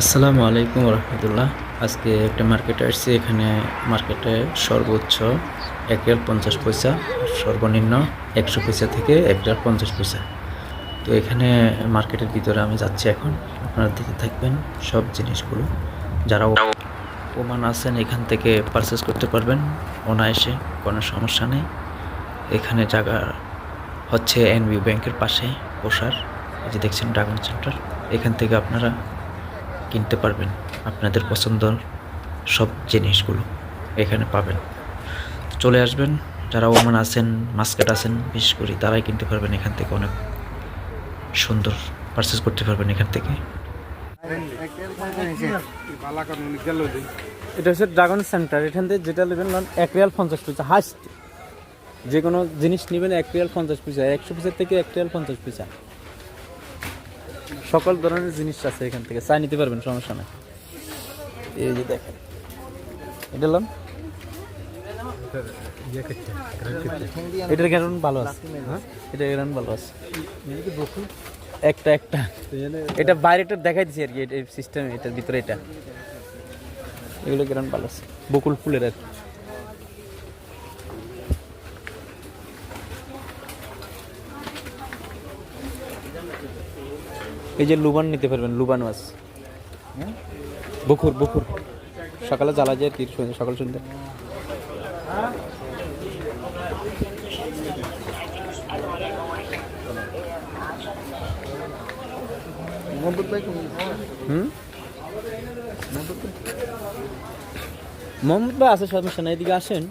আসসালামু আলাইকুম রহমতুল্লাহ। আজকে একটা মার্কেটে আসছি, এখানে মার্কেটে সর্বোচ্চ এক রিয়াল পঞ্চাশ পয়সা সর্বনিম্ন একশো পয়সা থেকে এক রিয়াল পঞ্চাশ পয়সা। তো এখানে মার্কেটের ভিতরে আমি যাচ্ছি এখন, আপনারা দেখতে থাকবেন সব জিনিসগুলো। যারা ওমান আছেন, এখান থেকে পারচেস করতে পারবেন, অনায়াসে কোনো সমস্যা নেই। এখানে জায়গা হচ্ছে এনবি ব্যাংকের পাশে বসার এই যে দেখছেন ড্রাগন সেন্টার এখান থেকে আপনারা কিনতে পারবেন। আপনাদের পছন্দের সব জিনিসগুলো এখানে পাবেন। চলে আসবেন। যারা ওমান আছেন, মাস্কেট আছেন, বিশেষ করে তারাই কিনতে পারবেন এখান থেকে অনেক সুন্দর পারচেস করতে পারবেন এখান থেকে। এটা হচ্ছে ড্রাগন সেন্টার এখান থেকে যেটা নেবেন এক রিয়াল পঞ্চাশ পয়সা। হাস্ট যে কোনো জিনিস নেবেন এক রিয়াল পঞ্চাশ পয়সা, একশো পয়সা থেকে এক রিয়াল পঞ্চাশ পয়সা। সকল ধরনের জিনিস আছে এখান থেকে। চাই নিতে পারবেন, সমস্যা নেই। এই যে দেখেন। এটা লাম এটার গ্যারন ভালো আছে। হ্যাঁ? এটার গ্যারন ভালো আছে। একটা একটা। এটা বাইরেটা দেখাই দিছি আর কি, এই সিস্টেম এটার ভিতরে এটা। এগুলো গ্রাম ভালো আছে। বকুল ফুলের আর কি। এই যে লুবান নিতে পারবেন লুবান মাছ। বকুর বকুর। সকালে জ্বালা যায় সন্ধ্যে- সকাল সন্ধ্যে। হুম? মোহাম্মদ ভাই আছে সমস্যা নাই এদিকে আসেন।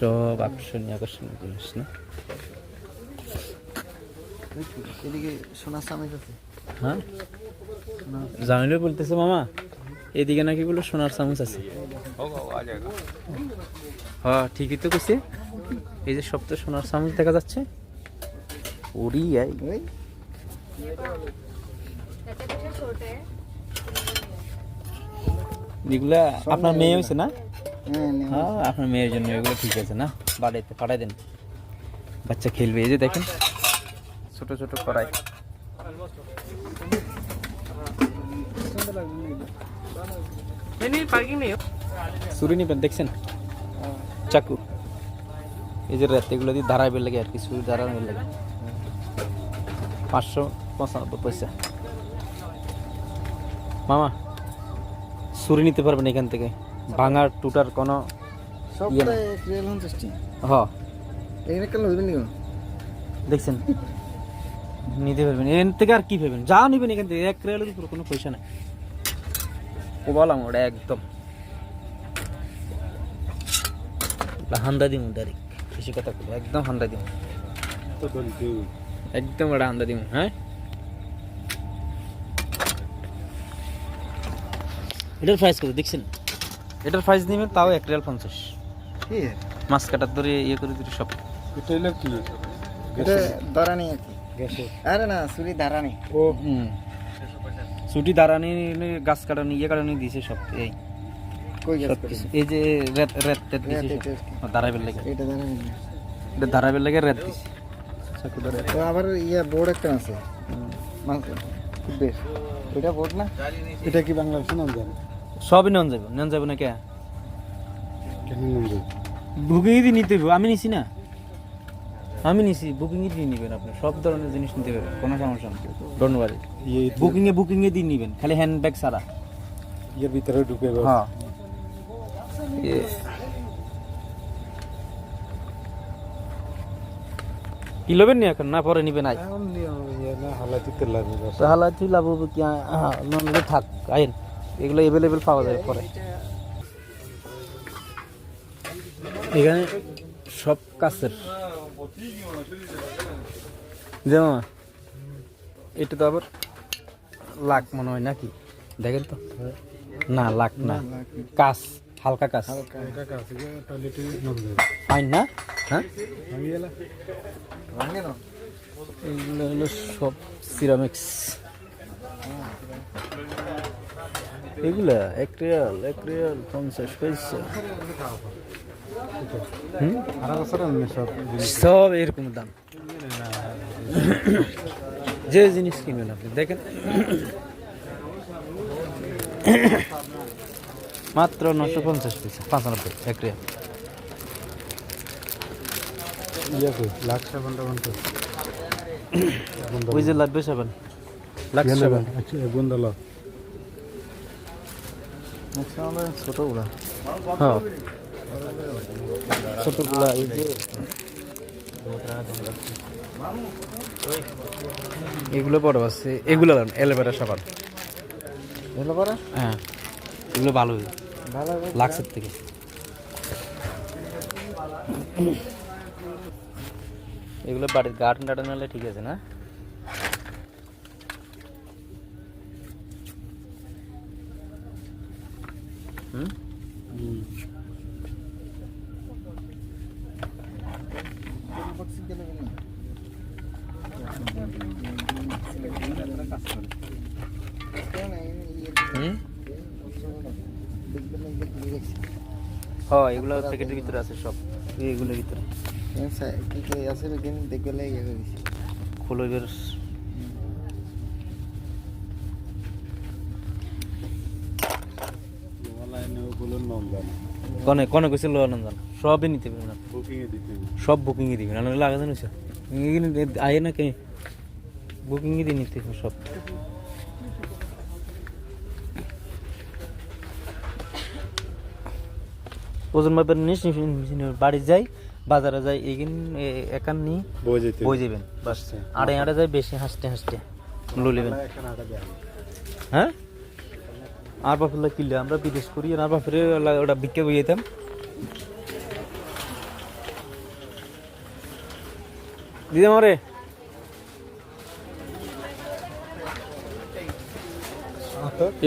সব আকর্ষণীয় আকর্ষণীয় জিনিস না? হ্যাঁ? জামিলে বলতেছে মামা এদিকে নাকি বলে সোনার চামচ আছে। হ্যাঁ ঠিকই তো কইছে। এই যে সব তো সোনার চামচ দেখা যাচ্ছে। ওরি আই। এগুলা আপনার মেয়ে হয়েছে না? হ্যাঁ হ্যাঁ আপনার মেয়ের জন্য এগুলো ঠিক আছে না? বাড়িতে পাঠাই দেন। বাচ্চা খেলবে এই যে দেখেন। ছোট ছোট কড়াই। ছুরি নিবেন দেখছেন? চাকু। এই যে রাত এগুলো দিয়ে দাঁড়াইবে লাগে আর কি ছুরি দাঁড়ানোর লাগে। পাঁচশো পঁচানব্বই পয়সা। মামা ছুরি নিতে পারবেন এখান থেকে। ভাঙার টুটার কোনো ইয়ে হ। দেখছেন? নিতে পারবেন। এখান থেকে আর কি পাবেন? যা নিবেন এখান থেকে এক রেলের উপর কোনো পয়সা নাই। ও বললাম ওটা একদম। হান্দা দিমু ডাইরেক্ট বেশি কথা বলব একদম হান্দা দিমু একদম ওটা হান্দা দিমু হ্যাঁ? এটার প্রাইস কত? দেখছেন? এটার প্রাইস নেবেন তাও এক রিয়াল পঞ্চাশ। কি? মাছ কাটার ধরে ইয়ে করে ধরে সব। এটা কি? আরে না দাঁড়ানি ও হুম। ছুটি দাঁড়ানি গাছ কাটানি ইয়ে কাটানি দিয়েছে সব এই। যে রেত রেত টেত দিয়েছে লাগে। এটা এটা লাগে রেত দিছে। তো আবার ইয়া বোর্ড একটা আছে। মাছ খুব বেশ। ওইটা বোর্ড না? এটা কি বাংলাদেশে নাম জানি? সবই নন যাবে নন যাবে না কে? বুকিং দিয়ে নিতে হবে আমি নিছি না। আমি নিছি বুকিং দিয়ে নিবেন আপনি সব ধরনের জিনিস নিতে পারবেন কোনো সমস্যা নেই। বুকিং এ বুকিং এ দিয়ে নিবেন খালি হ্যান্ড ব্যাগ ছাড়া। এর ভিতরে ঢুকে হ্যাঁ। এ- কি লবেন নি এখন? না পরে নিবেন আই হালাতি তেল লাগবে। লাভ হবে কি? হ্যাঁ থাক আইন এগুলো এভেলেবেল পাওয়া যায় পরে। এখানে সব কাছের। যেমন এটা তো আবার লাখ মনে হয় নাকি? দেখেন তো। না লাখ না। কাজ হালকা কাজ ফাইন না? হ্যাঁ? হলো সব সিরামিক্স এগুলা এক রিয়াল এক রিয়াল পঞ্চাশ পয়সা। হুম? সব এরকম দাম। যে জিনিস কিনবেন আপনি দেখেন। মাত্র নশো পঞ্চাশ পয়সা পাঁচানব্বই এক রিয়াল। ইয়ে লাখ সাবান ওই যে লাগবে সাবান লাগবে সাবান। আচ্ছা ছোটগুলা হ্যাঁ। ছোটগুলা এই যে। এগুলো বড় আছে এগুলো এলোভেরা সাবান এগুলো হ্যাঁ। এগুলো ভালো ভালো লাক্সের থেকে। এগুলো বাড়ির গার্ডেন টার্ডেন হলে ঠিক আছে না? হুম হ্যাঁ এগুলো প্যাকেটের ভিতরে আছে সব। এগুলোর ভিতরে। কি কি আছে বেদিন দেখবে ইয়ে করেছি কনে কনে কইছে লো আনন্দান সবই নিতে পারবেন না। সব বুকিং এ দিবেন আনন্দ লাগা জানিস আয়ে না কে? বুকিং এ দিয়ে নিতে সব। ওজন মাপের নিস বাড়ি যাই বাজারে যাই এইখান একান নি বই যাবেন বাস। আড়ে আড়ে যাই বেশি হাসতে হাসতে। লুলিবেন হ্যাঁ? আর বাপের কিনলে আমরা বিদেশ করি আর বাপের ওটা বিক্রি করে যেতাম দিদি মারে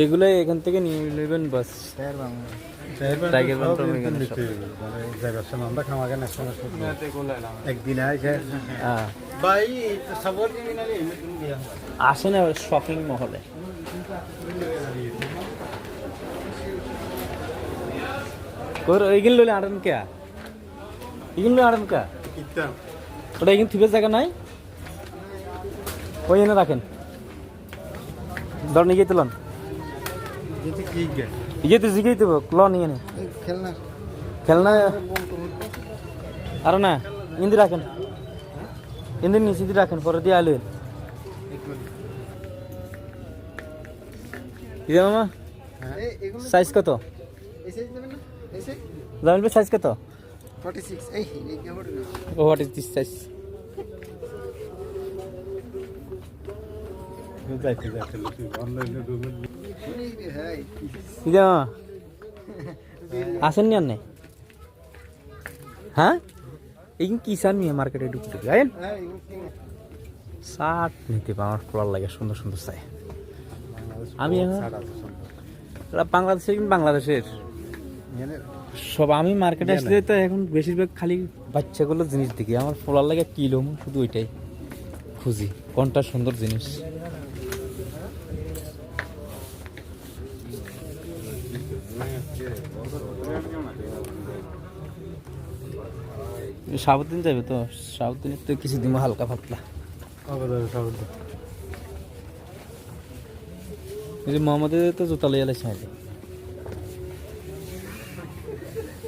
এগুলো এখান থেকে নিয়ে নেবেন বাস। স্যার বাংলা টাইগার বান্ডার এখানে সব। আমরা খামাকে একদিন আছে হ্যাঁ ভাই সবর আসেন শপিং মহলে কর এইগুলো আড়ান কে? এগুলো আড়ান কে? ওটা এখানে থিপে জায়গা নাই? ওই এনে রাখেন। ধর নিয়ে তুলন ইয়ে তো জিগেই তো ল নিয়ে নে। খেলনা। খেলনা? আর না ইন্দি রাখেন। ইন্দি নিচে দিয়ে রাখেন পরে দিয়ে আলু দিদা মামা সাইজ কত? দেবেন না? এসে? জামিল সাইজ কত? 46 এই এই কেমন হোয়াট ইজ দিস সাইজ আসেননি আর নেই হ্যাঁ? এই নিয়ে মার্কেটে আইন হ্যাঁ শার্ট নিতে আমার লাগে সুন্দর সুন্দর চাই আমি এখন বাংলাদেশের কিন্তু বাংলাদেশের। সব আমি মার্কেটে আসলে তো এখন বেশিরভাগ খালি বাচ্চাগুলো জিনিস দেখি আমার ফলার লাগে কিলো শুধু ওইটাই খুঁজি কোনটা সুন্দর জিনিস। সাবুদ্দিন যাবে তো? সাবুদ্দিনের তো কিছু দিব হালকা পাতলা। এই যে মোহাম্মদের তো জুতা লইয়া লাগছে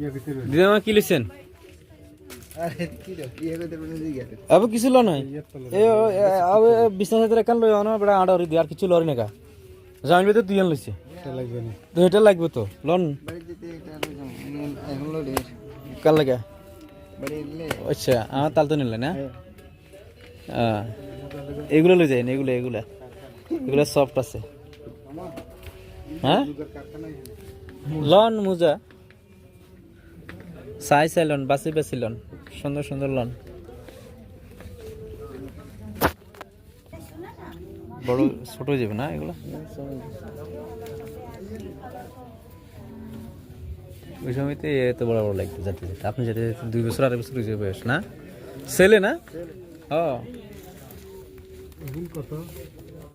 দিদি আমার কি লিখছেন? কি আবে, কিছু লো নাই। এ আবে বিছনা সাথে কান লই অন বড় আড়া দি কিছু লরি নাকা জানবি তো দুইজন লইছে। না তো এটা লাগবে তো, লন। কাল লাগে? আচ্ছা আমার তাল তো নিলে না? এগুলো লই যাই এগুলো, এগুলা। এগুলো সফট আছে। হ্যাঁ? লন, মুজা। সাই সাই লন বাসি বাসি লন সুন্দর সুন্দর লন। বড় ছোট যাবে না এগুলো? ওই সময়তে এত বড় বড় লাগতো যাতে যেতে আপনি যেতে যেতে দুই বছর আড়াই বছর হয়েছে বয়স না? ছেলে না? ও। কত